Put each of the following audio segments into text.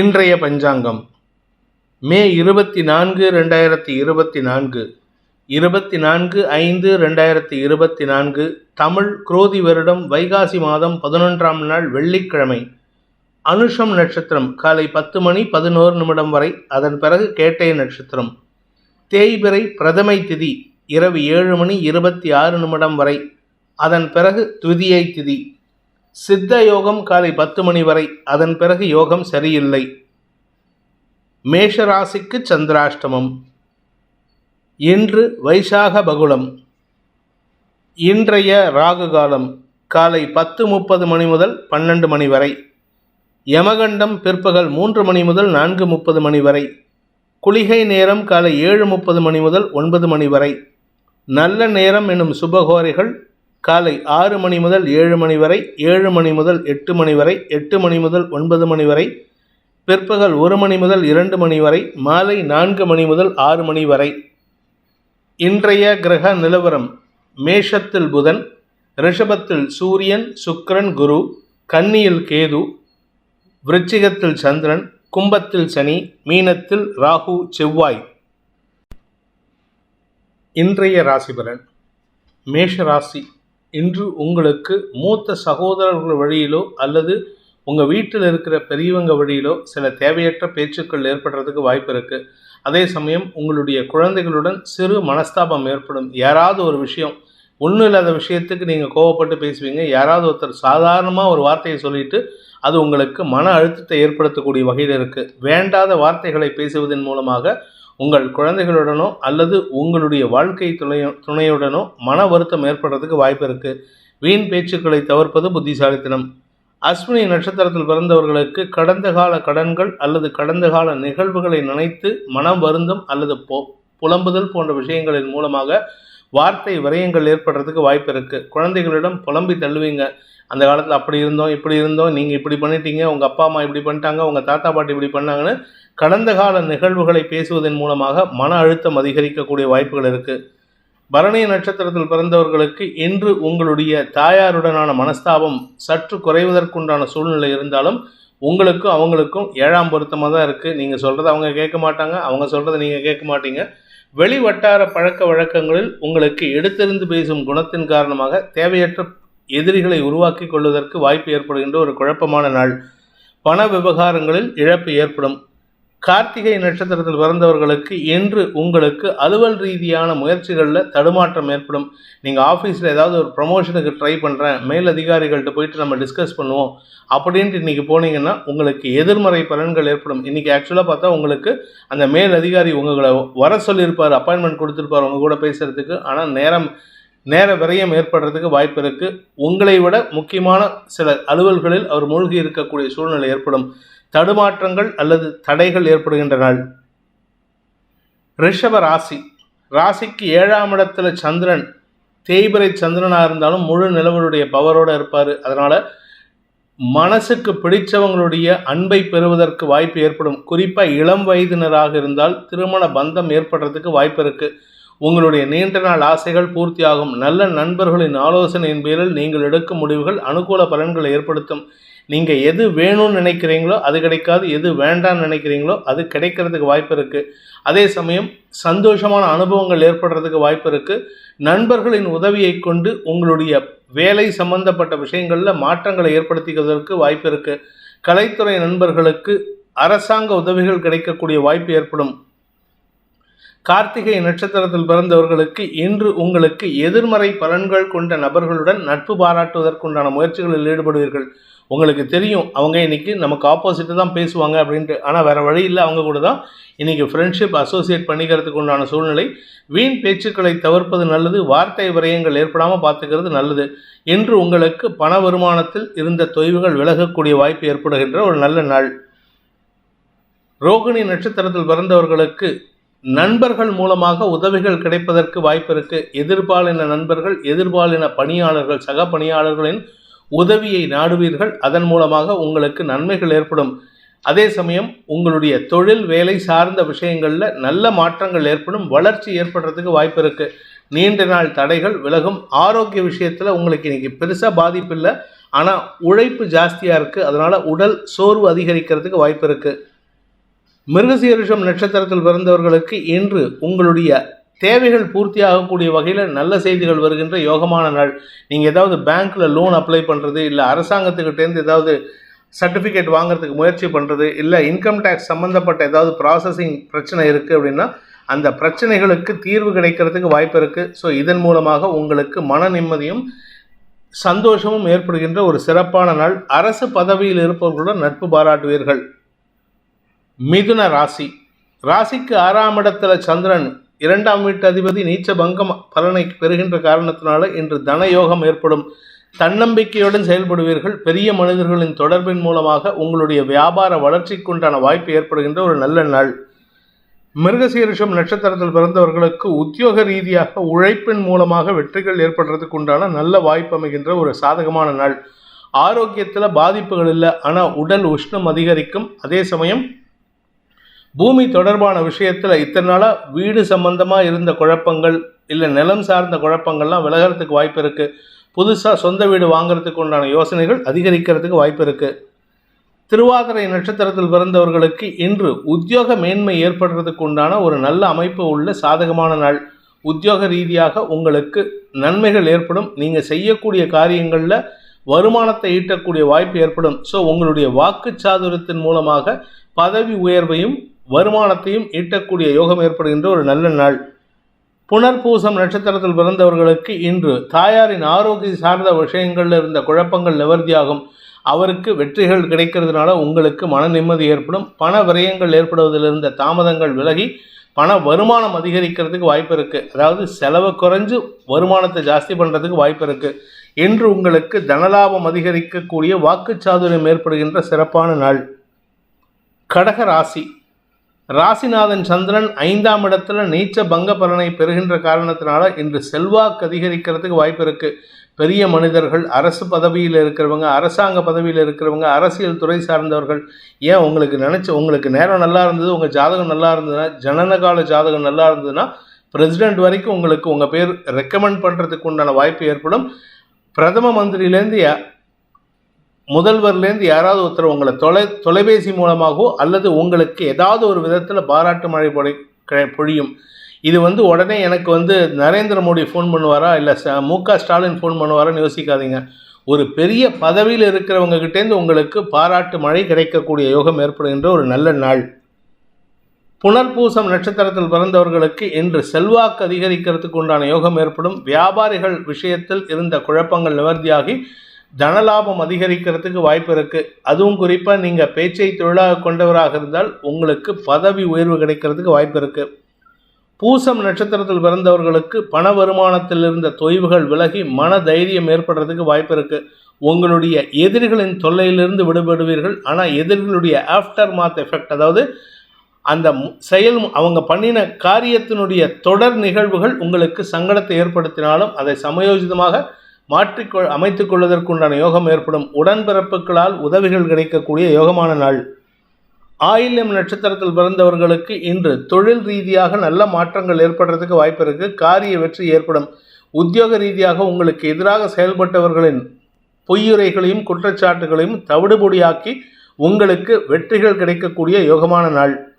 இன்றைய பஞ்சாங்கம். மே இருபத்தி நான்கு ரெண்டாயிரத்தி இருபத்தி நான்கு இருபத்தி நான்கு ஐந்து ரெண்டாயிரத்தி இருபத்தி நான்கு தமிழ் குரோதி வருடம் வைகாசி மாதம் பதினொன்றாம் நாள் வெள்ளிக்கிழமை. அனுஷம் நட்சத்திரம் காலை பத்து மணி பதினோரு நிமிடம் வரை அதன் பிறகு கேட்டை நட்சத்திரம். தேய்பிறை பிரதமை திதி இரவு ஏழு மணி இருபத்தி ஆறு நிமிடம் வரை அதன் பிறகு துதியை திதி. சித்த யோகம் காலை பத்து மணி வரை. அதன் பிறகு யோகம் சரியில்லை. மேஷராசிக்கு சந்திராஷ்டமம். இன்று வைசாக பகுளம். இன்றைய ராகு காலம் காலை பத்து முப்பது மணி முதல் பன்னெண்டு மணி வரை. யமகண்டம் பிற்பகல் மூன்று மணி முதல் நான்கு முப்பது மணி வரை. குளிகை நேரம் காலை ஏழு முப்பது மணி முதல் ஒன்பது மணி வரை. நல்ல நேரம் என்னும் சுபகோரைகள் காலை ஆறு மணி முதல் ஏழு மணி வரை ஏழு மணி முதல் எட்டு மணி வரை எட்டு மணி முதல் ஒன்பது மணி வரை பிற்பகல் ஒரு மணி முதல் இரண்டு மணி வரை மாலை நான்கு மணி முதல் ஆறு மணி வரை. இன்றைய கிரக நிலவரம் மேஷத்தில் புதன் ரிஷபத்தில் சூரியன் சுக்கரன் குரு கன்னியில் கேது விருச்சிகத்தில் சந்திரன் கும்பத்தில் சனி மீனத்தில் ராகு செவ்வாய். இன்றைய ராசிபலன் மேஷ ராசி. இன்று உங்களுக்கு மூத்த சகோதரர்கள் வழியிலோ அல்லது உங்கள் வீட்டில் இருக்கிற பெரியவங்க வழியிலோ சில தேவையற்ற பேச்சுக்கள் ஏற்படுறதுக்கு வாய்ப்பு இருக்குது அதே சமயம் உங்களுடைய குழந்தைகளுடன் சிறு மனஸ்தாபம் ஏற்படும். யாராவது ஒரு விஷயம் ஒன்றும் இல்லாத விஷயத்துக்கு நீங்கள் கோவப்பட்டு பேசுவீங்க. யாராவது ஒருத்தர் சாதாரணமாக ஒரு வார்த்தையை சொல்லிட்டு அது உங்களுக்கு மன அழுத்தத்தை ஏற்படுத்தக்கூடிய வகையில் இருக்குது வேண்டாத வார்த்தைகளை பேசுவதன் மூலமாக உங்கள் குழந்தைகளுடனோ அல்லது உங்களுடைய வாழ்க்கை துணையோ துணையுடனோ மன வருத்தம் ஏற்படுறதுக்கு வாய்ப்பு இருக்குது வீண் பேச்சுக்களை தவிர்ப்பது புத்திசாலித்தனம். அஸ்வினி நட்சத்திரத்தில் பிறந்தவர்களுக்கு கடந்த கால கடன்கள் அல்லது கடந்த கால நிகழ்வுகளை நினைத்து மனம் வருந்தும் அல்லது போ புலம்புதல் போன்ற விஷயங்களின் மூலமாக வார்த்தை விரயங்கள் ஏற்படுறதுக்கு வாய்ப்பு இருக்குது குழந்தைகளிடம் புலம்பி தள்ளுவீங்க. அந்த காலத்தில் அப்படி இருந்தோம் இப்படி இருந்தோம் நீங்கள் இப்படி பண்ணிட்டீங்க உங்கள் அப்பா அம்மா இப்படி பண்ணிட்டாங்க உங்கள் தாத்தா பாட்டி இப்படி பண்ணாங்கன்னு கடந்த கால நிகழ்வுகளை பேசுவதன் மூலமாக மன அழுத்தம் அதிகரிக்கக்கூடிய வாய்ப்புகள் இருக்குது பரணி நட்சத்திரத்தில் பிறந்தவர்களுக்கு இன்று உங்களுடைய தாயாருடனான மனஸ்தாபம் சற்று குறைவதற்குண்டான சூழ்நிலை இருந்தாலும் உங்களுக்கும் அவங்களுக்கும் ஏழாம் பொருத்தமாக தான் இருக்குது நீங்கள் சொல்கிறத அவங்க கேட்க மாட்டாங்க அவங்க சொல்கிறத நீங்கள் கேட்க மாட்டீங்க. வெளி வட்டார பழக்க வழக்கங்களில் உங்களுக்கு எடுத்தெறிந்து பேசும் குணத்தின் காரணமாக தேவையற்ற எதிரிகளை உருவாக்கி கொள்வதற்கு வாய்ப்பு ஏற்படுகின்ற ஒரு குழப்பமான நாள். பண விவகாரங்களில் இழப்பு ஏற்படும். கார்த்திகை நட்சத்திரத்தில் பிறந்தவர்களுக்கு இன்று உங்களுக்கு அலுவல் ரீதியான முயற்சிகளில் தடுமாற்றம் ஏற்படும். நீங்கள் ஆஃபீஸில் ஏதாவது ஒரு ப்ரமோஷனுக்கு ட்ரை பண்ணுறேன் மேல் அதிகாரிகள்கிட்ட போயிட்டு நம்ம டிஸ்கஸ் பண்ணுவோம். அப்படின்ட்டு இன்றைக்கி போனீங்கன்னா உங்களுக்கு எதிர்மறை பலன்கள் ஏற்படும். இன்றைக்கி ஆக்சுவலாக பார்த்தா உங்களுக்கு அந்த மேல் அதிகாரி உங்களை வர சொல்லியிருப்பார் அப்பாயின்மெண்ட் கொடுத்துருப்பார் உங்கள் கூட பேசுகிறதுக்கு ஆனால் நேரம் நேர விரயம் ஏற்படுறதுக்கு வாய்ப்பு இருக்குது உங்களை விட முக்கியமான சில அலுவல்களில் அவர் மூழ்கி இருக்கக்கூடிய சூழ்நிலை ஏற்படும். தடுமாற்றங்கள் அல்லது தடைகள் ஏற்படுகின்ற நாள். ரிஷப ராசி. ராசிக்கு ஏழாம் இடத்துல சந்திரன் தேய்பிரை சந்திரனாக இருந்தாலும் முழு நிலவருடைய பவரோடு இருப்பார். அதனால் மனசுக்கு பிடித்தவங்களுடைய அன்பை பெறுவதற்கு வாய்ப்பு ஏற்படும். குறிப்பாக இளம் வயதினராக இருந்தால் திருமண பந்தம் ஏற்படுறதுக்கு வாய்ப்பு இருக்குது உங்களுடைய நீண்ட நாள் ஆசைகள் பூர்த்தியாகும். நல்ல நண்பர்களின் ஆலோசனையின் பேரில் நீங்கள் எடுக்கும் முடிவுகள் அனுகூல பலன்களை ஏற்படுத்தும். நீங்கள் எது வேணும்னு நினைக்கிறீங்களோ அது கிடைக்காது எது வேண்டாம்னு நினைக்கிறீங்களோ அது கிடைக்கிறதுக்கு வாய்ப்பு இருக்குது அதே சமயம் சந்தோஷமான அனுபவங்கள் ஏற்படுறதுக்கு வாய்ப்பு இருக்குது நண்பர்களின் உதவியை கொண்டு உங்களுடைய வேலை சம்பந்தப்பட்ட விஷயங்களில் மாற்றங்களை ஏற்படுத்திக்கிறதுக்கு வாய்ப்பு இருக்குது கலைத்துறை நண்பர்களுக்கு அரசாங்க உதவிகள் கிடைக்கக்கூடிய வாய்ப்பு ஏற்படும். கார்த்திகை நட்சத்திரத்தில் பிறந்தவர்களுக்கு இன்று உங்களுக்கு எதிர்மறை பலன்கள் கொண்ட நபர்களுடன் நட்பு பாராட்டுவதற்குண்டான முயற்சிகளில் ஈடுபடுவீர்கள். உங்களுக்கு தெரியும் அவங்க இன்னைக்கு நமக்கு ஆப்போசிட்டு தான் பேசுவாங்க அப்படின்ட்டு. ஆனால் வேறு வழி இல்லை அவங்க கூட தான் இன்றைக்கி ஃப்ரெண்ட்ஷிப் அசோசியேட் பண்ணிக்கிறதுக்கு உண்டான சூழ்நிலை. வீண் பேச்சுக்களை தவிர்ப்பது நல்லது வார்த்தை விரயங்கள் ஏற்படாமல் பார்த்துக்கிறது நல்லது. இன்று உங்களுக்கு பண வருமானத்தில் இருந்த தொய்வுகள் விலகக்கூடிய வாய்ப்பு ஏற்படுகின்ற ஒரு நல்ல நாள். ரோகிணி நட்சத்திரத்தில் பிறந்தவர்களுக்கு நண்பர்கள் மூலமாக உதவிகள் கிடைப்பதற்கு வாய்ப்பு இருக்கு. எதிர்பாலின நண்பர்கள் எதிர்பாலின பணியாளர்கள் சக பணியாளர்களின் உதவியை நாடுவீர்கள். அதன் மூலமாக உங்களுக்கு நன்மைகள் ஏற்படும். அதே சமயம் உங்களுடைய தொழில் வேலை சார்ந்த விஷயங்களில் நல்ல மாற்றங்கள் ஏற்படும். வளர்ச்சி ஏற்படுறதுக்கு வாய்ப்பு இருக்குது நீண்ட நாள் தடைகள் விலகும். ஆரோக்கிய விஷயத்தில் உங்களுக்கு இன்றைக்கி பெருசாக பாதிப்பு இல்லை. ஆனால் உழைப்பு ஜாஸ்தியாக இருக்குது அதனால் உடல் சோர்வு அதிகரிக்கிறதுக்கு வாய்ப்பு இருக்குது மிருகசீரிஷம் நட்சத்திரத்தில் பிறந்தவர்களுக்கு இன்று உங்களுடைய தேவைகள் பூர்த்தி ஆகக்கூடிய வகையில் நல்ல செய்திகள் வருகின்ற யோகமான நாள். நீங்கள் ஏதாவது பேங்க்கில் லோன் அப்ளை பண்ணுறது இல்லை அரசாங்கத்துக்கிட்டேருந்து ஏதாவது சர்டிஃபிகேட் வாங்குறதுக்கு முயற்சி பண்ணுறது இல்லை இன்கம் டேக்ஸ் சம்மந்தப்பட்ட ஏதாவது ப்ராசஸிங் பிரச்சனை இருக்குது அப்படின்னா அந்த பிரச்சனைகளுக்கு தீர்வு கிடைக்கிறதுக்கு வாய்ப்பு இருக்குது ஸோ இதன் மூலமாக உங்களுக்கு மன நிம்மதியும் சந்தோஷமும் ஏற்படுகின்ற ஒரு சிறப்பான நாள். அரசு பதவியில் இருப்பவர்களுடன் நட்பு பாராட்டுவீர்கள். மிதுன ராசி. ராசிக்கு ஆறாம் இடத்துல சந்திரன் இரண்டாம் வீட்டு அதிபதி நீச்ச பங்கம் பலனை பெறுகின்ற காரணத்தினால இன்று தனயோகம் ஏற்படும். தன்னம்பிக்கையுடன் செயல்படுவீர்கள். பெரிய மனிதர்களின் தொடர்பின் மூலமாக உங்களுடைய வியாபார வளர்ச்சிக்குண்டான வாய்ப்பு ஏற்படுகின்ற ஒரு நல்ல நாள். மிருகசீரிஷம் நட்சத்திரத்தில் பிறந்தவர்களுக்கு உத்தியோக ரீதியாக உழைப்பின் மூலமாக வெற்றிகள் ஏற்படுறதுக்கு உண்டான நல்ல வாய்ப்பு அமைகின்ற ஒரு சாதகமான நாள். ஆரோக்கியத்தில் பாதிப்புகள் இல்லை. ஆனால் உடல் உஷ்ணம் அதிகரிக்கும். அதே சமயம் பூமி தொடர்பான விஷயத்தில் இத்தனை நாளாக வீடு சம்பந்தமாக இருந்த குழப்பங்கள் இல்லை நிலம் சார்ந்த குழப்பங்கள்லாம் விலகிறதுக்கு வாய்ப்பு இருக்குது புதுசாக சொந்த வீடு வாங்குறதுக்கு உண்டான யோசனைகள் அதிகரிக்கிறதுக்கு வாய்ப்பு இருக்குது திருவாதிரை நட்சத்திரத்தில் பிறந்தவர்களுக்கு இன்று உத்தியோக மேன்மை ஏற்படுறதுக்கு உண்டான ஒரு நல்ல அமைப்பு உள்ள சாதகமான நாள். உத்தியோக ரீதியாக உங்களுக்கு நன்மைகள் ஏற்படும். நீங்கள் செய்யக்கூடிய காரியங்களில் வருமானத்தை ஈட்டக்கூடிய வாய்ப்பு ஏற்படும். ஸோ உங்களுடைய வாக்கு சாதுரத்தின் மூலமாக பதவி உயர்வையும் வருமானத்தையும் ஈட்டக்கூடிய யோகம் ஏற்படுகின்ற ஒரு நல்ல நாள். புனர்பூசம் நட்சத்திரத்தில் பிறந்தவர்களுக்கு இன்று தாயாரின் ஆரோக்கிய சார்ந்த விஷயங்களில் இருந்த குழப்பங்கள் நிவர்த்தியாகும். அவருக்கு வெற்றிகள் கிடைக்கிறதுனால உங்களுக்கு மன நிம்மதி ஏற்படும். பண விரயங்கள் ஏற்படுவதில் இருந்த தாமதங்கள் விலகி பண வருமானம் அதிகரிக்கிறதுக்கு வாய்ப்பு இருக்குது அதாவது செலவு குறைஞ்சு வருமானத்தை ஜாஸ்தி பண்ணுறதுக்கு வாய்ப்பு இருக்குது இன்று உங்களுக்கு தனலாபம் அதிகரிக்கக்கூடிய வாக்குச்சாதுரியம் ஏற்படுகின்ற சிறப்பான நாள். கடக ராசி. ராசிநாதன் சந்திரன் ஐந்தாம் இடத்துல நீச்ச பங்க பலனை பெறுகின்ற காரணத்தினால இன்று செல்வாக்கு அதிகரிக்கிறதுக்கு வாய்ப்பு இருக்கு. பெரிய மனிதர்கள் அரசு பதவியில் இருக்கிறவங்க அரசாங்க பதவியில் இருக்கிறவங்க அரசியல் துறை சார்ந்தவர்கள் ஏன் உங்களுக்கு நினச்சி உங்களுக்கு நேரம் நல்லா இருந்தது உங்கள் ஜாதகம் நல்லா இருந்ததுன்னா ஜனனகால ஜாதகம் நல்லா இருந்ததுன்னா பிரசிடென்ட் வரைக்கும் உங்களுக்கு உங்கள் பேர் ரெக்கமெண்ட் பண்ணுறதுக்கு உண்டான வாய்ப்பு ஏற்படும். பிரதம மந்திரியிலேருந்து முதல்வர்லேருந்து யாராவது ஒருத்தர் உங்களை தொலை தொலைபேசி மூலமாகவோ அல்லது உங்களுக்கு ஏதாவது ஒரு விதத்தில் பாராட்டு மழை பொழை பொழியும். இது வந்து உடனே எனக்கு வந்து நரேந்திர மோடி ஃபோன் பண்ணுவாரா? இல்லை ச மு க ஸ்டாலின் ஃபோன் பண்ணுவாரான்னு யோசிக்காதீங்க. ஒரு பெரிய பதவியில் இருக்கிறவங்க கிட்டேருந்து உங்களுக்கு பாராட்டு மழை கிடைக்கக்கூடிய யோகம் ஏற்படுகின்ற ஒரு நல்ல நாள். புனர்பூசம் நட்சத்திரத்தில் பிறந்தவர்களுக்கு இன்று செல்வாக்கு அதிகரிக்கிறதுக்கு உண்டான யோகம் ஏற்படும். வியாபாரிகள் விஷயத்தில் இருந்த குழப்பங்கள் நிவர்த்தியாகி தனலாபம் அதிகரிக்கிறதுக்கு வாய்ப்பு இருக்குது அதுவும் குறிப்பாக நீங்கள் பேச்சை தொழிலாக கொண்டவராக இருந்தால் உங்களுக்கு பதவி உயர்வு கிடைக்கிறதுக்கு வாய்ப்பு இருக்குது பூசம் நட்சத்திரத்தில் பிறந்தவர்களுக்கு பண வருமானத்தில் இருந்த தொய்வுகள் விலகி மன தைரியம் ஏற்படுறதுக்கு வாய்ப்பு இருக்குது உங்களுடைய எதிரிகளின் தொல்லையிலிருந்து விடுபடுவீர்கள். ஆனால் எதிரிகளுடைய ஆஃப்டர் மாத் எஃபெக்ட் அதாவது அந்த செயல் அவங்க பண்ணின காரியத்தினுடைய தொடர் நிகழ்வுகள் உங்களுக்கு சங்கடத்தை ஏற்படுத்தினாலும் அதை சமயோஜிதமாக மாற்றிக்கொ அமைத்துக் கொள்வதற்குண்டான யோகம் ஏற்படும். உடன்பிறப்புகளால் உதவிகள் கிடைக்கக்கூடிய யோகமான நாள். ஆயில்யம் நட்சத்திரத்தில் பிறந்தவர்களுக்கு இன்று தொழில் ரீதியாக நல்ல மாற்றங்கள் ஏற்படுறதுக்கு வாய்ப்பு இருக்கு. காரிய வெற்றி ஏற்படும். உத்தியோக ரீதியாக உங்களுக்கு எதிராக செயல்பட்டவர்களின் பொய்யுரைகளையும் குற்றச்சாட்டுகளையும் தவிடுபொடியாக்கி உங்களுக்கு வெற்றிகள் கிடைக்கக்கூடிய யோகமான நாள்.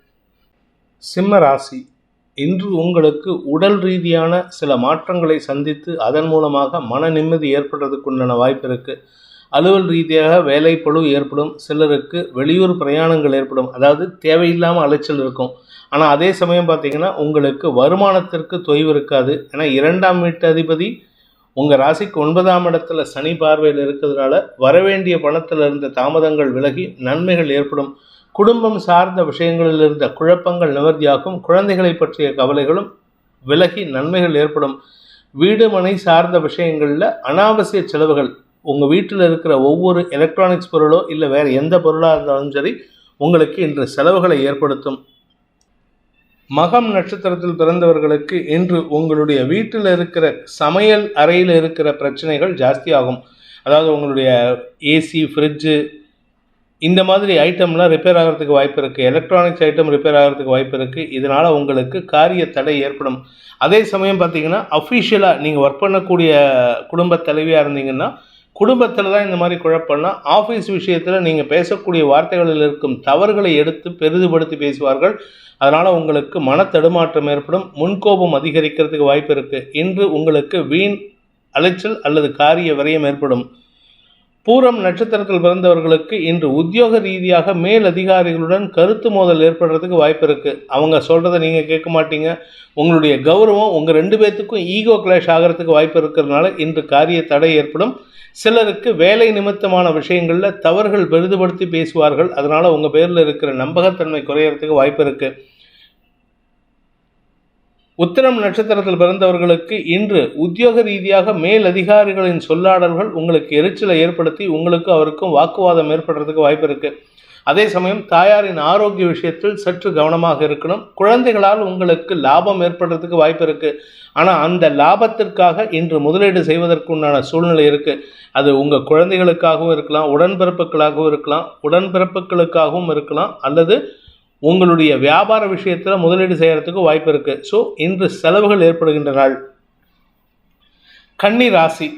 சிம்ம ராசி. இன்று உங்களுக்கு உடல் ரீதியான சில மாற்றங்களை சந்தித்து அதன் மூலமாக மன நிம்மதி ஏற்படுறதுக்குண்டான வாய்ப்பு இருக்குது அலுவல் ரீதியாக வேலைப்பளு ஏற்படும் சிலருக்கு வெளியூர் பிரயாணங்கள் ஏற்படும் அதாவது தேவையில்லாமல் அலைச்சல் இருக்கும். ஆனால் அதே சமயம் பார்த்தீங்கன்னா உங்களுக்கு வருமானத்திற்கு தொய்வு இருக்காது. ஏன்னா இரண்டாம் வீட்டு அதிபதி உங்கள் ராசிக்கு ஒன்பதாம் இடத்துல சனி பார்வையில் இருக்கிறதுனால வரவேண்டிய பணத்தில் இருந்த தாமதங்கள் விலகி நன்மைகள் ஏற்படும். குடும்பம் சார்ந்த விஷயங்களில் இருந்த குழப்பங்கள் நிவர்த்தியாகும். குழந்தைகளை பற்றிய கவலைகளும் விலகி நன்மைகள் ஏற்படும். வீடு மனை சார்ந்த விஷயங்களில் அனாவசிய செலவுகள். உங்கள் வீட்டில் இருக்கிற ஒவ்வொரு எலக்ட்ரானிக்ஸ் பொருளோ இல்லை வேறு எந்த பொருளாக இருந்தாலும் சரி உங்களுக்கு இன்று செலவுகளை ஏற்படுத்தும். மகம் நட்சத்திரத்தில் பிறந்தவர்களுக்கு இன்று உங்களுடைய வீட்டில் இருக்கிற சமையல் அறையில் இருக்கிற பிரச்சனைகள் ஜாஸ்தியாகும். அதாவது உங்களுடைய ஏசி ஃப்ரிட்ஜு இந்த மாதிரி ஐட்டம்லாம் ரிப்பேர் ஆகிறதுக்கு வாய்ப்பு இருக்குது எலக்ட்ரானிக்ஸ் ஐட்டம் ரிப்பேர் ஆகிறதுக்கு வாய்ப்பு இருக்குது இதனால் உங்களுக்கு காரிய தடை ஏற்படும். அதே சமயம் பார்த்தீங்கன்னா அஃபிஷியலாக நீங்கள் ஒர்க் பண்ணக்கூடிய குடும்ப தலைவியாக இருந்தீங்கன்னா குடும்பத்தில் தான் இந்த மாதிரி குழப்பம்னா ஆஃபீஸ் விஷயத்தில் நீங்கள் பேசக்கூடிய வார்த்தைகளில் இருக்கும் தவறுகளை எடுத்து பெரிதுபடுத்தி பேசுவார்கள். அதனால் உங்களுக்கு மன தடுமாற்றம் ஏற்படும். முன்கோபம் அதிகரிக்கிறதுக்கு வாய்ப்பு இருக்குது இன்று உங்களுக்கு வீண் அலைச்சல் அல்லது காரிய விரயம் ஏற்படும். பூரம் நட்சத்திரத்தில் பிறந்தவர்களுக்கு இன்று உத்தியோக ரீதியாக மேல் அதிகாரிகளுடன் கருத்து மோதல் ஏற்படுறதுக்கு வாய்ப்பு இருக்குது அவங்க சொல்கிறத நீங்கள் கேட்க மாட்டீங்க. உங்களுடைய கௌரவம் உங்கள் ரெண்டு பேர்த்துக்கும் ஈகோ கிளாஷ் ஆகிறதுக்கு வாய்ப்பு இருக்கிறதுனால இன்று காரிய தடை ஏற்படும். சிலருக்கு வேலை நிமித்தமான விஷயங்களில் தவறுகள் பெரிதுபடுத்தி பேசுவார்கள். அதனால் உங்கள் பேரில் இருக்கிற நம்பகத்தன்மை குறையிறதுக்கு வாய்ப்பு இருக்குது உத்திரம் நட்சத்திரத்தில் பிறந்தவர்களுக்கு இன்று உத்தியோக ரீதியாக மேல் அதிகாரிகளின் சொல்லாடல்கள் உங்களுக்கு எரிச்சலை ஏற்படுத்தி உங்களுக்கும் அவருக்கும் வாக்குவாதம் ஏற்படுறதுக்கு வாய்ப்பு இருக்கு. அதே சமயம் தாயாரின் ஆரோக்கிய விஷயத்தில் சற்று கவனமாக இருக்கணும். குழந்தைகளால் உங்களுக்கு லாபம் ஏற்படுறதுக்கு வாய்ப்பு இருக்கு. ஆனால் அந்த லாபத்திற்காக இன்று முதலீடு செய்வதற்குண்டான சூழ்நிலை இருக்கு. அது உங்கள் குழந்தைகளுக்காகவும் இருக்கலாம் உடன்பிறப்புகளாகவும் இருக்கலாம் உடன்பிறப்புகளுக்காகவும் இருக்கலாம் அல்லது உங்களுடைய வியாபார விஷயத்தில் முதலீடு செய்கிறதுக்கு வாய்ப்பு இருக்குது ஸோ இன்று செலவுகள் ஏற்படுகின்ற நாள். கன்னி ராசி.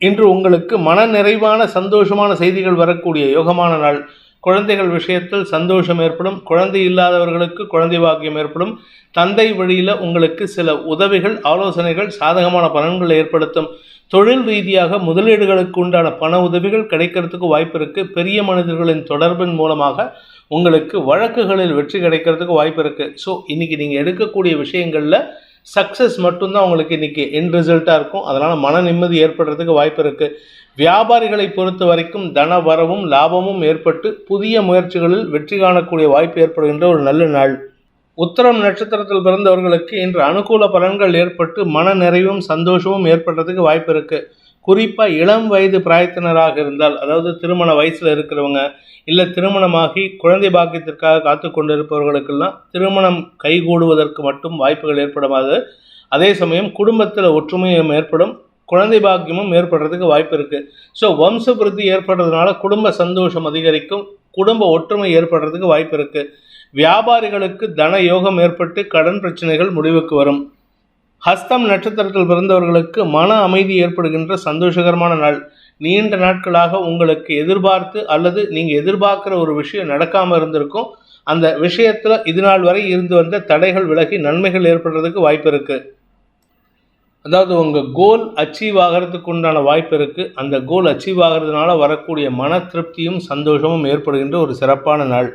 இன்று உங்களுக்கு மன நிறைவான சந்தோஷமான செய்திகள் வரக்கூடிய யோகமான நாள். குழந்தைகள் விஷயத்தில் சந்தோஷம் ஏற்படும். குழந்தை இல்லாதவர்களுக்கு குழந்தை பாக்கியம் ஏற்படும். தந்தை வழியில் உங்களுக்கு சில உதவிகள் ஆலோசனைகள் சாதகமான பலன்களை ஏற்படுத்தும். தொழில் ரீதியாக முதலீடுகளுக்கு உண்டான பண உதவிகள் கிடைக்கிறதுக்கு வாய்ப்பு இருக்குது பெரிய மனிதர்களின் தொடர்பின் மூலமாக உங்களுக்கு வழக்குகளில் வெற்றி கிடைக்கிறதுக்கு வாய்ப்பு இருக்குது ஸோ இன்னைக்கு நீங்கள் எடுக்கக்கூடிய விஷயங்களில் சக்ஸஸ் மட்டும்தான் உங்களுக்கு இன்னைக்கு என் ரிசல்ட்டாக இருக்கும். அதனால் மன நிம்மதி ஏற்படுறதுக்கு வாய்ப்பு இருக்குது வியாபாரிகளை பொறுத்த வரைக்கும் தன வரவும் லாபமும் ஏற்பட்டு புதிய முயற்சிகளில் வெற்றி காணக்கூடிய வாய்ப்பு ஏற்படுகின்ற ஒரு நல்ல நாள். உத்தரம் நட்சத்திரத்தில் பிறந்தவர்களுக்கு இன்று அனுகூல பலன்கள் ஏற்பட்டு மன நிறைவும் சந்தோஷமும் ஏற்படுறதுக்கு வாய்ப்பு இருக்குது குறிப்பாக இளம் வயது பிராயத்தினராக இருந்தால் அதாவது திருமண வயசில் இருக்கிறவங்க இல்லை திருமணமாகி குழந்தை பாக்கியத்திற்காக காத்து கொண்டிருப்பவர்களுக்கெல்லாம் திருமணம் கைகூடுவதற்கு மட்டும் வாய்ப்புகள் ஏற்படாது. அதே சமயம் குடும்பத்தில் ஒற்றுமையும் ஏற்படும் குழந்தை பாக்கியமும் ஏற்படுறதுக்கு வாய்ப்பு இருக்கு. ஸோ வம்ச விருத்தி ஏற்படுறதுனால குடும்ப சந்தோஷம் அதிகரிக்கும் குடும்ப ஒற்றுமை ஏற்படுறதுக்கு வாய்ப்பு இருக்கு. வியாபாரிகளுக்கு தன யோகம் ஏற்பட்டு கடன் பிரச்சனைகள் முடிவுக்கு வரும். ஹஸ்தம் நட்சத்திரத்தில் பிறந்தவர்களுக்கு மன அமைதி ஏற்படுகின்ற சந்தோஷகரமான நாள். நீண்ட நாட்களாக உங்களுக்கு எதிர்பார்த்து அல்லது நீங்கள் எதிர்பார்க்குற ஒரு விஷயம் நடக்காமல் இருந்திருக்கும். அந்த விஷயத்தில் இது நாள் வரை இருந்து வந்த தடைகள் விலகி நன்மைகள் ஏற்படுறதுக்கு வாய்ப்பு இருக்குது அதாவது உங்கள் கோல் அச்சீவ் ஆகிறதுக்கு உண்டான வாய்ப்பு இருக்குது அந்த கோல் அச்சீவ் ஆகிறதுனால வரக்கூடிய மன திருப்தியும் சந்தோஷமும் ஏற்படுகின்ற ஒரு சிறப்பான நாள்.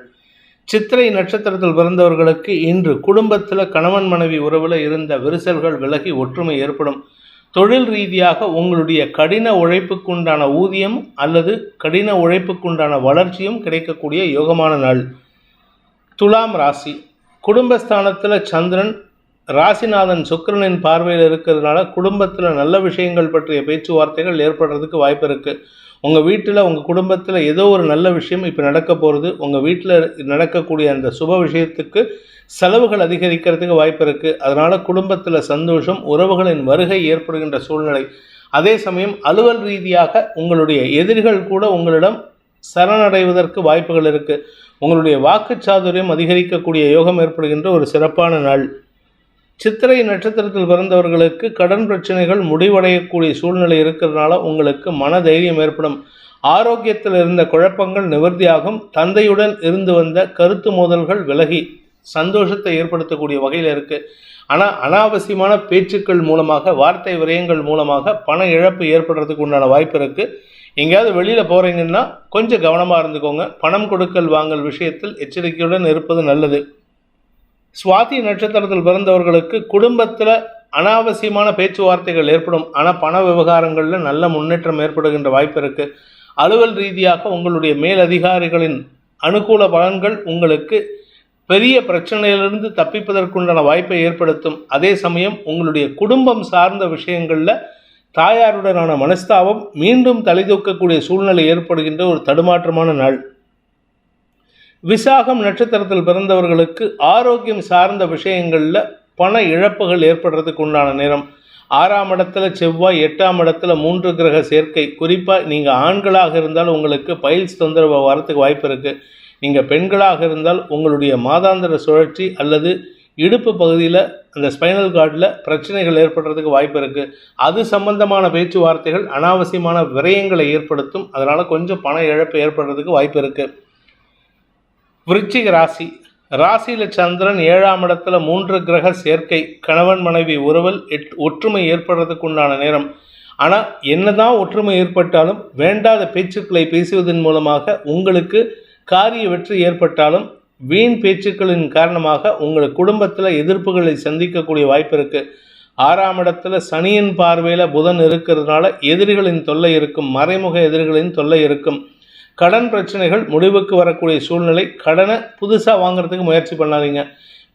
சித்திரை நட்சத்திரத்தில் பிறந்தவர்களுக்கு இன்று குடும்பத்தில் கணவன் மனைவி உறவில் இருந்த விரிசல்கள் விலகி ஒற்றுமை ஏற்படும். தொழில் ரீதியாக உங்களுடைய கடின உழைப்புக்குண்டான ஊதியம் அல்லது கடின உழைப்புக்குண்டான வளர்ச்சியும் கிடைக்கக்கூடிய யோகமான நாள். துலாம் ராசி. குடும்பஸ்தானத்தில் சந்திரன் ராசிநாதன் சுக்கரனின் பார்வையில் இருக்கிறதுனால குடும்பத்தில் நல்ல விஷயங்கள் பற்றிய பேச்சுவார்த்தைகள் ஏற்படுறதுக்கு வாய்ப்பு இருக்குது உங்கள் வீட்டில் உங்கள் குடும்பத்தில் ஏதோ ஒரு நல்ல விஷயம் இப்போ நடக்க போகிறது உங்கள் வீட்டில் நடக்கக்கூடிய அந்த சுப விஷயத்துக்கு செலவுகள் அதிகரிக்கிறதுக்கு வாய்ப்பு இருக்குது அதனால் குடும்பத்தில் சந்தோஷம் உறவுகளின் வருகை ஏற்படுகின்ற சூழ்நிலை. அதே சமயம் அலுவல் ரீதியாக உங்களுடைய எதிரிகள் கூட உங்களிடம் சரணடைவதற்கு வாய்ப்புகள் இருக்குது உங்களுடைய வாக்குச்சாதுரியம் அதிகரிக்கக்கூடிய யோகம் ஏற்படுகின்ற ஒரு சிறப்பான நாள். சித்திரை நட்சத்திரத்தில் பிறந்தவர்களுக்கு கடன் பிரச்சனைகள் முடிவடையக்கூடிய சூழ்நிலை இருக்கிறதுனால உங்களுக்கு மன தைரியம் ஏற்படும். ஆரோக்கியத்தில் இருந்த குழப்பங்கள் நிவர்த்தியாகும். தந்தையுடன் இருந்து வந்த கருத்து மோதல்கள் விலகி சந்தோஷத்தை ஏற்படுத்தக்கூடிய வகையில் இருக்குது ஆனால் அனாவசியமான பேச்சுக்கள் மூலமாக வார்த்தை விரயங்கள் மூலமாக பண இழப்பு ஏற்படுறதுக்கு உண்டான வாய்ப்பு இருக்குது எங்கேயாவது வெளியில் போகிறீங்கன்னா கொஞ்சம் கவனமாக இருந்துக்கோங்க. பணம் கொடுக்கல் வாங்கல் விஷயத்தில் எச்சரிக்கையுடன் இருப்பது நல்லது. சுவாதி நட்சத்திரத்தில் பிறந்தவர்களுக்கு குடும்பத்தில் அனாவசியமான பேச்சுவார்த்தைகள் ஏற்படும். ஆனால் பண விவகாரங்களில் நல்ல முன்னேற்றம் ஏற்படுகின்ற வாய்ப்பு இருக்குது அலுவல் ரீதியாக உங்களுடைய மேலதிகாரிகளின் அனுகூல பலன்கள் உங்களுக்கு பெரிய பிரச்சனையிலிருந்து தப்பிப்பதற்குண்டான வாய்ப்பை ஏற்படுத்தும். அதே சமயம் உங்களுடைய குடும்பம் சார்ந்த விஷயங்களில் தாயாருடனான மனஸ்தாபம் மீண்டும் தலைதூக்கக்கூடிய சூழ்நிலை ஏற்படுகின்ற ஒரு தடுமாற்றமான நாள். விசாகம் நட்சத்திரத்தில் பிறந்தவர்களுக்கு ஆரோக்கியம் சார்ந்த விஷயங்களில் பண இழப்புகள் ஏற்படுறதுக்கு உண்டான நேரம். ஆறாம் இடத்துல செவ்வாய் எட்டாம் இடத்துல மூன்று கிரக சேர்க்கை. குறிப்பாக நீங்கள் ஆண்களாக இருந்தால் உங்களுக்கு பயில்ஸ் தொந்தரவு வரத்துக்கு வாய்ப்பு இருக்குது நீங்கள் பெண்களாக இருந்தால் உங்களுடைய மாதாந்திர சுழற்சி அல்லது இடுப்பு பகுதியில் அந்த ஸ்பைனல் கார்டில் பிரச்சனைகள் ஏற்படுறதுக்கு வாய்ப்பு இருக்குது அது சம்பந்தமான பேச்சுவார்த்தைகள் அனாவசியமான விரயங்களை ஏற்படுத்தும். அதனால் கொஞ்சம் பண இழப்பு ஏற்படுறதுக்கு வாய்ப்பு இருக்குது விருச்சிக ராசி. ராசியில் சந்திரன் ஏழாம் இடத்துல மூன்று கிரக சேர்க்கை கணவன் மனைவி உறவில் எட் ஒற்றுமை ஏற்படுறதுக்கு உண்டான நேரம். ஆனால் என்னதான் ஒற்றுமை ஏற்பட்டாலும் வேண்டாத பேச்சுக்களை பேசுவதன் மூலமாக உங்களுக்கு காரிய வெற்றி ஏற்பட்டாலும் வீண் பேச்சுக்களின் காரணமாக உங்கள் குடும்பத்தில் எதிர்ப்புகளை சந்திக்கக்கூடிய வாய்ப்பு இருக்குது ஆறாம் இடத்துல சனியின் பார்வையில் புதன் இருக்கிறதுனால எதிரிகளின் தொல்லை இருக்கும் மறைமுக எதிரிகளின் தொல்லை இருக்கும். கடன் பிரச்சனைகள் முடிவுக்கு வரக்கூடிய சூழ்நிலை கடனை புதுசாக வாங்குறதுக்கு முயற்சி பண்ணாதீங்க.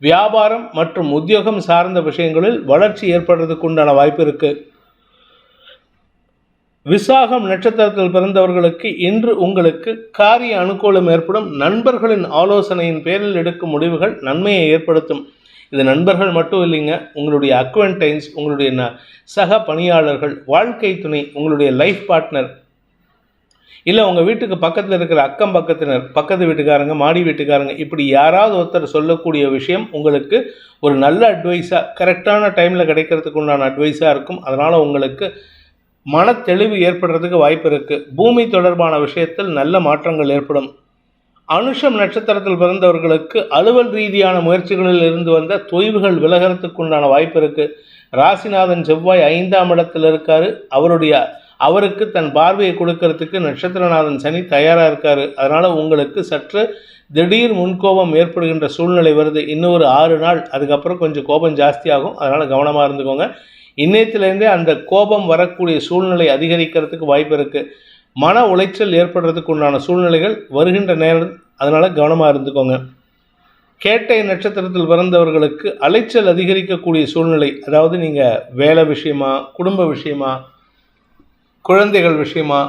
வியாபாரம் மற்றும் உத்தியோகம் சார்ந்த விஷயங்களில் வளர்ச்சி ஏற்படுறதுக்கு உண்டான வாய்ப்பு இருக்குது விசாகம் நட்சத்திரத்தில் பிறந்தவர்களுக்கு இன்று உங்களுக்கு காரிய அனுகூலம் ஏற்படும். நண்பர்களின் ஆலோசனையின் பேரில் எடுக்கும் முடிவுகள் நன்மையை ஏற்படுத்தும். இது நண்பர்கள் மட்டும் இல்லைங்க உங்களுடைய அக்வென்டைன்ஸ் உங்களுடைய ந சக பணியாளர்கள் வாழ்க்கை துணை உங்களுடைய லைஃப் பார்ட்னர் இல்லை உங்கள் வீட்டுக்கு பக்கத்தில் இருக்கிற அக்கம் பக்கத்தினர் பக்கத்து வீட்டுக்காரங்க மாடி வீட்டுக்காரங்க இப்படி யாராவது ஒருத்தர் சொல்லக்கூடிய விஷயம் உங்களுக்கு ஒரு நல்ல அட்வைஸாக கரெக்டான டைமில் கிடைக்கிறதுக்கு உண்டான அட்வைஸாக இருக்கும். அதனால் உங்களுக்கு மன தெளிவு ஏற்படுறதுக்கு வாய்ப்பு இருக்குது பூமி தொடர்பான விஷயத்தில் நல்ல மாற்றங்கள் ஏற்படும். அனுஷம் நட்சத்திரத்தில் பிறந்தவர்களுக்கு அலுவல் ரீதியான முயற்சிகளில் இருந்து வந்த தொய்வுகள் விலகிறதுக்கு உண்டான வாய்ப்பு இருக்குது ராசிநாதன் செவ்வாய் ஐந்தாம் இடத்தில் இருக்கார். அவருடைய அவருக்கு தன் பார்வையை கொடுக்கறதுக்கு நட்சத்திரநாதன் சனி தயாராக இருக்கார். அதனால் உங்களுக்கு சற்று திடீர் முன்கோபம் ஏற்படுகின்ற சூழ்நிலை வருது. இன்னும் ஒரு ஆறு நாள் அதுக்கப்புறம் கொஞ்சம் கோபம் ஜாஸ்தியாகும். அதனால் கவனமாக இருந்துக்கோங்க. இன்னையத்துலேருந்தே அந்த கோபம் வரக்கூடிய சூழ்நிலை அதிகரிக்கிறதுக்கு வாய்ப்பு இருக்குது மன உளைச்சல் ஏற்படுறதுக்கு உண்டான சூழ்நிலைகள் வருகின்ற நேரம் அதனால் கவனமாக இருந்துக்கோங்க. கேட்டை நட்சத்திரத்தில் பிறந்தவர்களுக்கு அலைச்சல் அதிகரிக்கக்கூடிய சூழ்நிலை அதாவது நீங்கள் வேலை விஷயமா குடும்ப விஷயமா குழந்தைகள் விஷயமா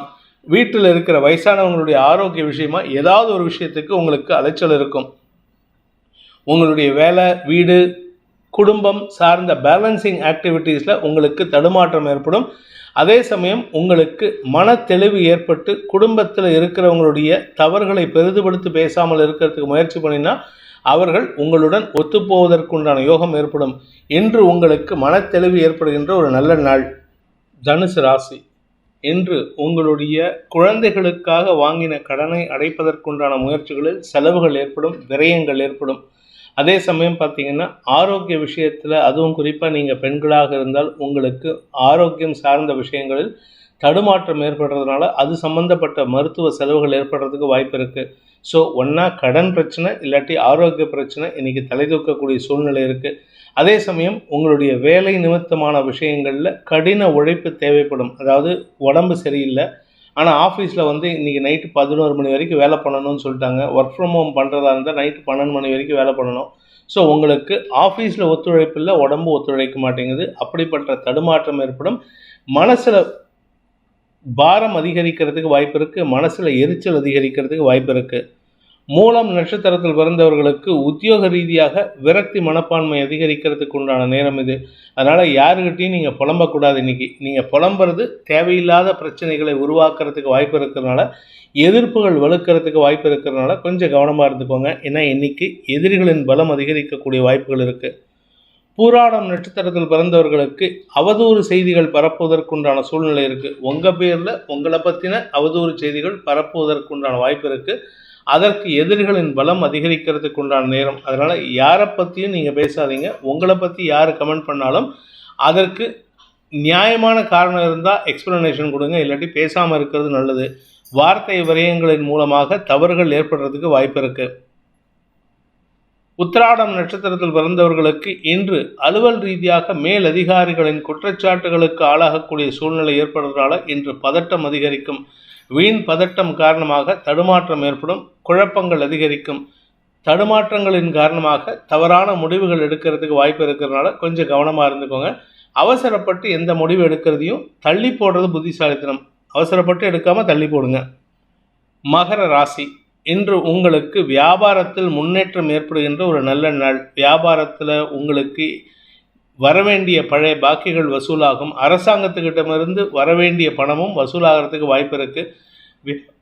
வீட்டில் இருக்கிற வயசானவங்களுடைய ஆரோக்கிய விஷயமா ஏதாவது ஒரு விஷயத்துக்கு உங்களுக்கு அலைச்சல் இருக்கும். உங்களுடைய வேலை வீடு குடும்பம் சார்ந்த பேலன்சிங் ஆக்டிவிட்டீஸில் உங்களுக்கு தடுமாற்றம் ஏற்படும். அதே சமயம் உங்களுக்கு மன தெளிவு ஏற்பட்டு குடும்பத்தில் இருக்கிறவங்களுடைய தவறுகளை பெரிதுபடுத்தி பேசாமல் இருக்கிறதுக்கு முயற்சி பண்ணினா அவர்கள் உங்களுடன் ஒத்துப்போவதற்குண்டான யோகம் ஏற்படும். இன்று உங்களுக்கு மனத்தெளிவு ஏற்படுகின்ற ஒரு நல்ல நாள். தனுசு ராசி. என்று உங்களுடைய குழந்தைகளுக்காக வாங்கின கடனை அடைப்பதற்குண்டான முயற்சிகளில் செலவுகள் ஏற்படும் விரயங்கள் ஏற்படும். அதே சமயம் பார்த்தீங்கன்னா ஆரோக்கிய விஷயத்தில் அதுவும் குறிப்பாக நீங்கள் பெண்களாக இருந்தால் உங்களுக்கு ஆரோக்கியம் சார்ந்த விஷயங்களில் தடுமாற்றம் ஏற்படுறதுனால அது சம்மந்தப்பட்ட மருத்துவ செலவுகள் ஏற்படுறதுக்கு வாய்ப்பு இருக்குது ஸோ ஒன்றா கடன் பிரச்சனை இல்லாட்டி ஆரோக்கிய பிரச்சனை இன்றைக்கி தலை தூக்கக்கூடிய சூழ்நிலை இருக்குது அதே சமயம் உங்களுடைய வேலை நிமித்தமான விஷயங்களில் கடின உழைப்பு தேவைப்படும். அதாவது உடம்பு சரியில்லை. ஆனால் ஆஃபீஸில் வந்து இன்றைக்கி நைட்டு பதினோரு மணி வரைக்கும் வேலை பண்ணணும்னு சொல்லிட்டாங்க. ஒர்க் ஃப்ரம் ஹோம் பண்ணுறதா இருந்தால் நைட்டு பன்னெண்டு மணி வரைக்கும் வேலை பண்ணணும். ஸோ உங்களுக்கு ஆஃபீஸில் ஒத்துழைப்பு இல்லை உடம்பு ஒத்துழைக்க மாட்டேங்குது. அப்படிப்பட்ட தடுமாற்றம் ஏற்படும். மனசில் பாரம் அதிகரிக்கிறதுக்கு வாய்ப்பு இருக்குது மனசில் எரிச்சல் அதிகரிக்கிறதுக்கு வாய்ப்பு இருக்குது மூலம் நட்சத்திரத்தில் பிறந்தவர்களுக்கு உத்தியோக ரீதியாக விரக்தி மனப்பான்மை அதிகரிக்கிறதுக்கு உண்டான நேரம் இது. அதனால் யாருக்கிட்டையும் நீங்கள் புலம்பக்கூடாது இன்றைக்கி நீங்கள் புலம்புறது தேவையில்லாத பிரச்சனைகளை உருவாக்குறதுக்கு வாய்ப்பு இருக்கிறதுனால எதிர்ப்புகள் வலுக்கிறதுக்கு வாய்ப்பு இருக்கிறதுனால கொஞ்சம் கவனமாக இருந்துக்கோங்க. ஏன்னா இன்றைக்கி எதிரிகளின் பலம் அதிகரிக்கக்கூடிய வாய்ப்புகள் இருக்குது பூராடம் நட்சத்திரத்தில் பிறந்தவர்களுக்கு அவதூறு செய்திகள் பரப்புவதற்குண்டான சூழ்நிலை இருக்குது உங்கள் பேரில் உங்களை பற்றின அவதூறு செய்திகள் பரப்புவதற்குண்டான வாய்ப்பு இருக்குது அதற்கு எதிரிகளின் பலம் அதிகரிக்கிறதுக்கு உண்டான நேரம். அதனால் யாரை பற்றியும் நீங்கள் பேசாதீங்க. உங்களை பற்றி யார் கமெண்ட் பண்ணாலும் அதற்கு நியாயமான காரணம் இருந்தால் எக்ஸ்ப்ளனேஷன் கொடுங்க. இல்லாட்டி பேசாமல் இருக்கிறது நல்லது. வார்த்தை விரயங்களின் மூலமாக தவறுகள் ஏற்படுறதுக்கு வாய்ப்பு இருக்குது உத்திராடம் நட்சத்திரத்தில் பிறந்தவர்களுக்கு இன்று அலுவல் ரீதியாக மேல் அதிகாரிகளின் குற்றச்சாட்டுகளுக்கு ஆளாகக்கூடிய சூழ்நிலை ஏற்படுறதுனால இன்று பதட்டம் அதிகரிக்கும். வீண் பதட்டம் காரணமாக தடுமாற்றம் ஏற்படும் குழப்பங்கள் அதிகரிக்கும். தடுமாற்றங்களின் காரணமாக தவறான முடிவுகள் எடுக்கிறதுக்கு வாய்ப்பு இருக்கிறதுனால கொஞ்சம் கவனமாக இருந்துக்கோங்க. அவசரப்பட்டு எந்த முடிவு எடுக்கிறதையும் தள்ளி போடுறது புத்திசாலித்தனம். அவசரப்பட்டு எடுக்காமல் தள்ளி போடுங்க. மகர ராசி இன்று உங்களுக்கு வியாபாரத்தில் முன்னேற்றம் ஏற்படுகின்ற ஒரு நல்ல நாள். வியாபாரத்தில் உங்களுக்கு வரவேண்டிய பழைய பாக்கிகள் வசூலாகும். அரசாங்கத்துக்கிட்டமிருந்து வரவேண்டிய பணமும் வசூலாகிறதுக்கு வாய்ப்பு இருக்குது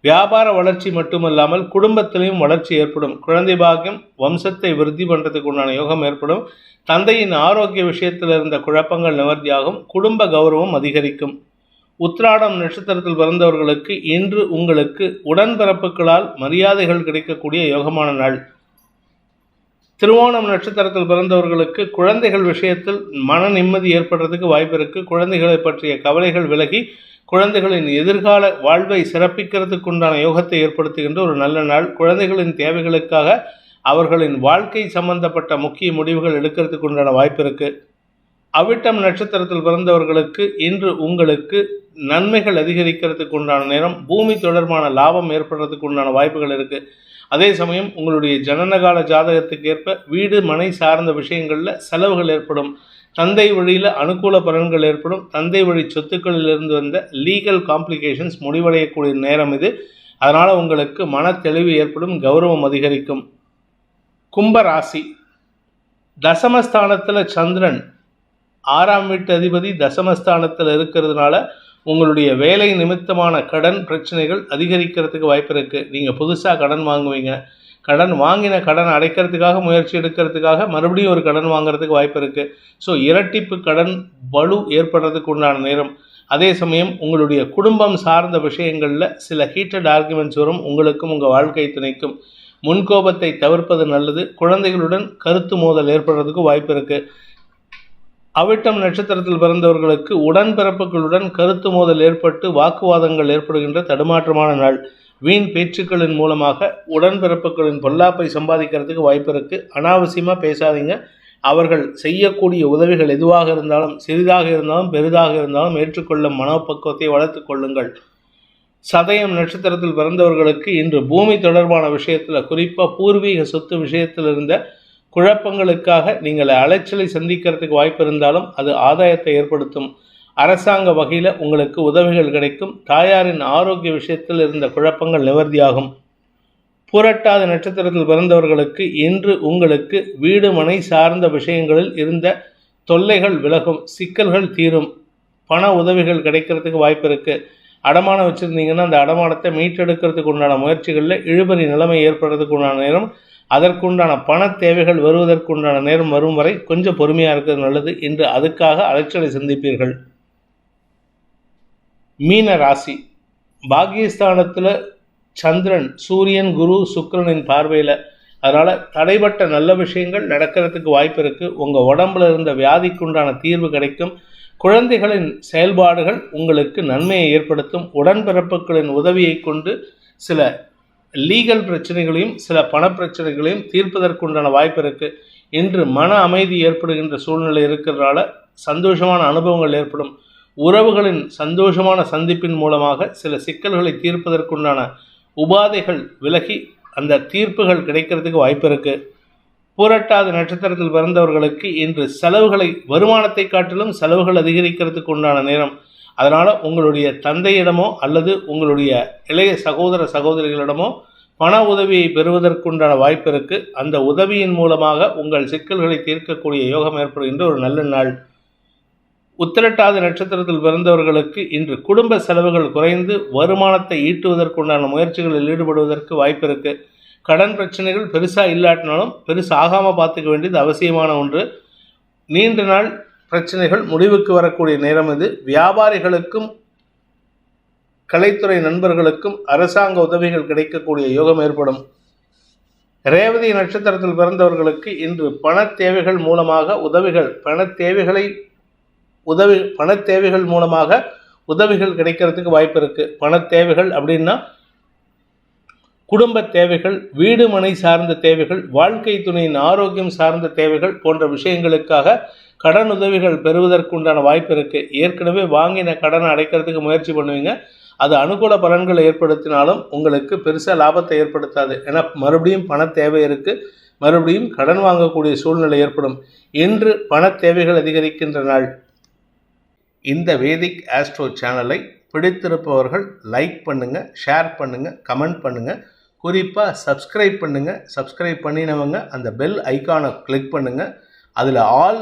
வியாபார வளர்ச்சி மட்டுமல்லாமல் குடும்பத்திலையும் வளர்ச்சி ஏற்படும். குழந்தை பாக்கியம் வம்சத்தை விருத்தி பண்ணுறதுக்கு உண்டான யோகம் ஏற்படும். தந்தையின் ஆரோக்கிய விஷயத்தில் இருந்த குழப்பங்கள் நிவர்த்தியாகும். குடும்ப கௌரவம் அதிகரிக்கும். உத்ராடம் நட்சத்திரத்தில் பிறந்தவர்களுக்கு இன்று உங்களுக்கு உடன்பிறப்புகளால் மரியாதைகள் கிடைக்கக்கூடிய யோகமான நாள். திருவோணம் நட்சத்திரத்தில் பிறந்தவர்களுக்கு குழந்தைகள் விஷயத்தில் மன நிம்மதி ஏற்படுறதுக்கு வாய்ப்பு இருக்கு. குழந்தைகளை பற்றிய கவலைகள் விலகி குழந்தைகளின் எதிர்கால வாழ்வை சிறப்பிக்கிறதுக்கு உண்டான யோகத்தை ஏற்படுத்துகின்ற ஒரு நல்ல நாள். குழந்தைகளின் தேவைகளுக்காக அவர்களின் வாழ்க்கை சம்பந்தப்பட்ட முக்கிய முடிவுகள் எடுக்கிறதுக்கு உண்டான வாய்ப்பு இருக்கு. அவிட்டம் நட்சத்திரத்தில் பிறந்தவர்களுக்கு இன்று உங்களுக்கு நன்மைகள் அதிகரிக்கிறதுக்கு உண்டான நேரம் பூமி தொடர்பான லாபம் ஏற்படுறதுக்கு உண்டான வாய்ப்புகள் இருக்குது அதே சமயம் உங்களுடைய ஜனனகால ஜாதகத்துக்கு ஏற்ப வீடு மனை சார்ந்த விஷயங்களில் செலவுகள் ஏற்படும். தந்தை வழியில் அனுகூல பலன்கள் ஏற்படும். தந்தை வழி சொத்துக்களிலிருந்து வந்த லீகல் காம்ப்ளிகேஷன்ஸ் முடிவடையக்கூடிய நேரம் இது. அதனால் உங்களுக்கு மன தெளிவு ஏற்படும் கௌரவம் அதிகரிக்கும். கும்ப ராசி. தசமஸ்தானத்தில் சந்திரன். ஆறாம் வீட்டு அதிபதி தசமஸ்தானத்தில் இருக்கிறதுனால உங்களுடைய வேலை நிமித்தமான கடன் பிரச்சனைகள் அதிகரிக்கிறதுக்கு வாய்ப்பு இருக்குது நீங்கள் புதுசாக கடன் வாங்குவீங்க. கடன் வாங்கின கடன் அடைக்கிறதுக்காக முயற்சி எடுக்கிறதுக்காக மறுபடியும் ஒரு கடன் வாங்குறதுக்கு வாய்ப்பு இருக்குது ஸோ இரட்டிப்பு கடன் வலு ஏற்படுறதுக்கு உண்டான நேரம். அதே சமயம் உங்களுடைய குடும்பம் சார்ந்த விஷயங்களில் சில ஹீட்டட் ஆர்குமெண்ட்ஸ் வரும். உங்களுக்கும் உங்கள் வாழ்க்கை துணைக்கும். முன்கோபத்தை தவிர்ப்பது நல்லது. குழந்தைகளுடன் கருத்து மோதல் ஏற்படுறதுக்கு வாய்ப்பு இருக்குது அவிட்டம் நட்சத்திரத்தில் பிறந்தவர்களுக்கு உடன்பிறப்புகளுடன் கருத்து மோதல் ஏற்பட்டு வாக்குவாதங்கள் ஏற்படுகின்ற தடுமாற்றமான நாள். வீண் பேச்சுக்களின் மூலமாக உடன்பிறப்புகளின் பொல்லாப்பை சம்பாதிக்கிறதுக்கு வாய்ப்பு இருக்குது அனாவசியமாக பேசாதீங்க. அவர்கள் செய்யக்கூடிய உதவிகள் எதுவாக இருந்தாலும் சிறிதாக இருந்தாலும் பெரிதாக இருந்தாலும் ஏற்றுக்கொள்ளும் மனோபக்குவத்தை வளர்த்துக் கொள்ளுங்கள். சதயம் நட்சத்திரத்தில் பிறந்தவர்களுக்கு இன்று பூமி தொடர்பான விஷயத்தில் குறிப்பாக பூர்வீக சொத்து விஷயத்தில் இருந்த குழப்பங்களுக்காக நீங்கள் அலைச்சலை சந்திக்கிறதுக்கு வாய்ப்பு இருந்தாலும் அது ஆதாயத்தை ஏற்படுத்தும். அரசாங்க வகையில் உங்களுக்கு உதவிகள் கிடைக்கும். தாயாரின் ஆரோக்கிய விஷயத்தில் இருந்த குழப்பங்கள் நிவர்த்தியாகும். புரட்டாத நட்சத்திரத்தில் பிறந்தவர்களுக்கு இன்று உங்களுக்கு வீடு மனை சார்ந்த விஷயங்களில் இருந்த தொல்லைகள் விலகும் சிக்கல்கள் தீரும். பண உதவிகள் கிடைக்கிறதுக்கு வாய்ப்பு இருக்குது அடமானம் வச்சுருந்தீங்கன்னா அந்த அடமானத்தை மீட்டெடுக்கிறதுக்கு உண்டான முயற்சிகளில் இழுபறி நிலைமை ஏற்படுறதுக்கு உண்டான நேரம் அதற்குண்டான பண தேவைகள் வருவதற்குண்டான நேரம் வரும் வரை கொஞ்சம் பொறுமையாக இருக்கிறது நல்லது. இன்று அதுக்காக அலைச்சலை சந்திப்பீர்கள். மீன ராசி. பாகிஸ்தானத்தில் சந்திரன் சூரியன் குரு சுக்கரனின் பார்வையில். அதனால் தடைப்பட்ட நல்ல விஷயங்கள் நடக்கிறதுக்கு வாய்ப்பு இருக்குது உங்கள் உடம்புல இருந்த வியாதிக்குண்டான தீர்வு கிடைக்கும். குழந்தைகளின் செயல்பாடுகள் உங்களுக்கு நன்மையை ஏற்படுத்தும். உடன்பிறப்புகளின் உதவியை கொண்டு சில லீகல் பிரச்சனைகளையும் சில பண பிரச்சனைகளையும் தீர்ப்பதற்குண்டான வாய்ப்பு இருக்குது இன்று மன அமைதி ஏற்படுகின்ற சூழ்நிலை இருக்கிறதால சந்தோஷமான அனுபவங்கள் ஏற்படும். உறவுகளின் சந்தோஷமான சந்திப்பின் மூலமாக சில சிக்கல்களை தீர்ப்பதற்குண்டான உபாதைகள் விலகி அந்த தீர்ப்புகள் கிடைக்கிறதுக்கு வாய்ப்பு இருக்குது பூரட்டாத நட்சத்திரத்தில் பிறந்தவர்களுக்கு இன்று செலவுகளை வருமானத்தை காட்டிலும் செலவுகள் அதிகரிக்கிறதுக்கு உண்டான நேரம். அதனால் உங்களுடைய தந்தையிடமோ அல்லது உங்களுடைய இளைய சகோதர சகோதரிகளிடமோ பண உதவியை பெறுவதற்குண்டான வாய்ப்பு இருக்குது அந்த உதவியின் மூலமாக உங்கள் சிக்கல்களை தீர்க்கக்கூடிய யோகம் ஏற்படுகின்ற ஒரு நல்ல நாள். உத்திரட்டாத நட்சத்திரத்தில் பிறந்தவர்களுக்கு இன்று குடும்ப செலவுகள் குறைந்து வருமானத்தை ஈட்டுவதற்குண்டான முயற்சிகளில் ஈடுபடுவதற்கு வாய்ப்பு இருக்குது கடன் பிரச்சனைகள் பெருசாக இல்லாட்டினாலும் பெருசாக ஆகாமல் பார்த்துக்க வேண்டியது அவசியமான ஒன்று. நீண்ட நாள் பிரச்சனைகள் முடிவுக்கு வரக்கூடிய நேரம் இது. வியாபாரிகளுக்கும் கலைத்துறை நண்பர்களுக்கும் அரசாங்க உதவிகள் கிடைக்கக்கூடிய யோகம் ஏற்படும். ரேவதி நட்சத்திரத்தில் பிறந்தவர்களுக்கு இன்று பண தேவைகள் மூலமாக உதவிகள் பண தேவைகளை உதவி பண தேவைகள் மூலமாக உதவிகள் கிடைக்கிறதுக்கு வாய்ப்பு இருக்குது பண தேவைகள் அப்படின்னா குடும்ப தேவைகள் வீடு மனை சார்ந்த தேவைகள் வாழ்க்கை துணையின் ஆரோக்கியம் சார்ந்த தேவைகள் போன்ற விஷயங்களுக்காக கடன் உதவிகள் பெறுவதற்குண்டான வாய்ப்பு இருக்குது ஏற்கனவே வாங்கின கடனை அடைக்கிறதுக்கு முயற்சி பண்ணுவீங்க. அது அனுகூல பலன்களை ஏற்படுத்தினாலும் உங்களுக்கு பெருசாக லாபத்தை ஏற்படுத்தாது. ஏன்னா மறுபடியும் பண தேவை இருக்குது மறுபடியும் கடன் வாங்கக்கூடிய சூழ்நிலை ஏற்படும். இன்று பண தேவைகள் அதிகரிக்கின்ற நாள். இந்த வேதிக் ஆஸ்ட்ரோ சேனலை பிடித்திருப்பவர்கள் லைக் பண்ணுங்கள் ஷேர் பண்ணுங்கள் கமெண்ட் பண்ணுங்கள் குறிப்பாக சப்ஸ்கிரைப் பண்ணுங்கள் சப்ஸ்கிரைப் பண்ணினவங்க அந்த பெல் ஐக்கானை கிளிக் பண்ணுங்கள் அதில் ஆல்